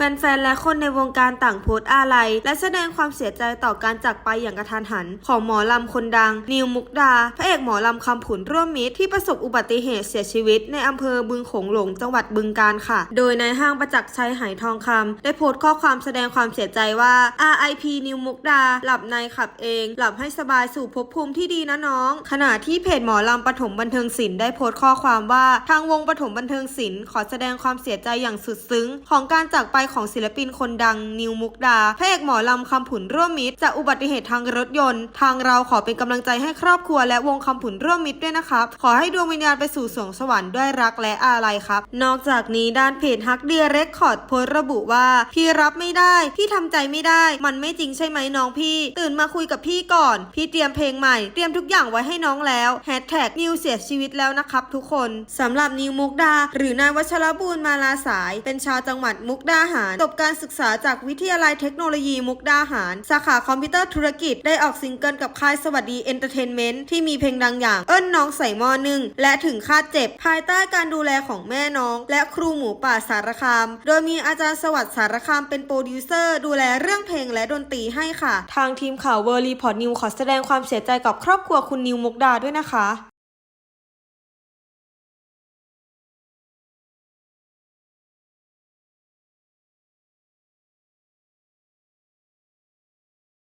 แฟนๆ และคนในวงการต่างโพสต์อาลัย และแสดงความเสียใจต่อการจากไปอย่างกระทันหัน ของหมอลำคนดัง นิวมุกดา พระเอกหมอลำคำผุนร่วมมิตรที่ประสบอุบัติเหตุเสียชีวิต ในอำเภอบึงโขงหลงจังหวัดบึงกาฬค่ะ โดยในายห้างประจักษ์ชัยไหทองคำได้โพสต์ข้อความแสดงความเสียใจว่า RIP นิวมุกดา หลับในขับเอง หลับให้สบายสู่ภพภูมิที่ดีนะน้อง ขณะที่เพจหมอลำปฐมบันเทิงศิลป์ได้โพสต์ข้อความว่า ทางวงปฐมบันเทิงศิลป์ขอแสดงความเสียใจอย่างสุดซึ้ง ของการจากไปของศิลปินคนดังนิวมุกดาพระเอกหมอลำคำผุนร่วมมิตรจากอุบัติเหตุทางรถยนต์ ทางเราขอเป็นกำลังใจให้ครอบครัวและวงคำผุนร่วมมิตรด้วยนะครับ ขอให้ดวงวิญญาณไปสู่สวงสวรรค์ด้วยรักและอาลัยครับ นอกจากนี้ด้านเพจฮักเดียเรคคอร์ดโพสต์ระบุว่า พี่รับไม่ได้ พี่ทำใจไม่ได้ มันไม่จริงใช่ไหมน้องพี่ ตื่นมาคุยกับพี่ก่อน พี่เตรียมเพลงใหม่ เตรียมทุกอย่างไว้ให้น้องแล้วแฮชแท็กนิวเสียชีวิตแล้วนะครับทุกคนสำหรับนิวมุกดา หรือนายวัชรบูรณ์มาลาสาย เป็นชาวจังหวัดมุกดาหารจบการศึกษาจากวิทยาลัยเทคโนโลยีมุกดาหาร สาขาคอมพิวเตอร์ธุรกิจได้ออกซิงเกิลกับค่ายสวัสดีเอนเตอร์เทนเมนต์ที่มีเพลงดังอย่างเอิ้นน้องใส่หม้อนึ่งและถึงคาดเจ็บ ภายใต้การดูแลของแม่น้อง และครูหมูป่าสารคาม โดยมีอาจารย์สวัสดิ์สารคามเป็นโปรดิวเซอร์ดูแลเรื่องเพลงและดนตรีให้ค่ะ ทางทีมข่าวเวอร์รีพอร์ตนิวขอแสดงความเสียใจกับครอบครัวคุณนิวมุกดาด้วยนะคะ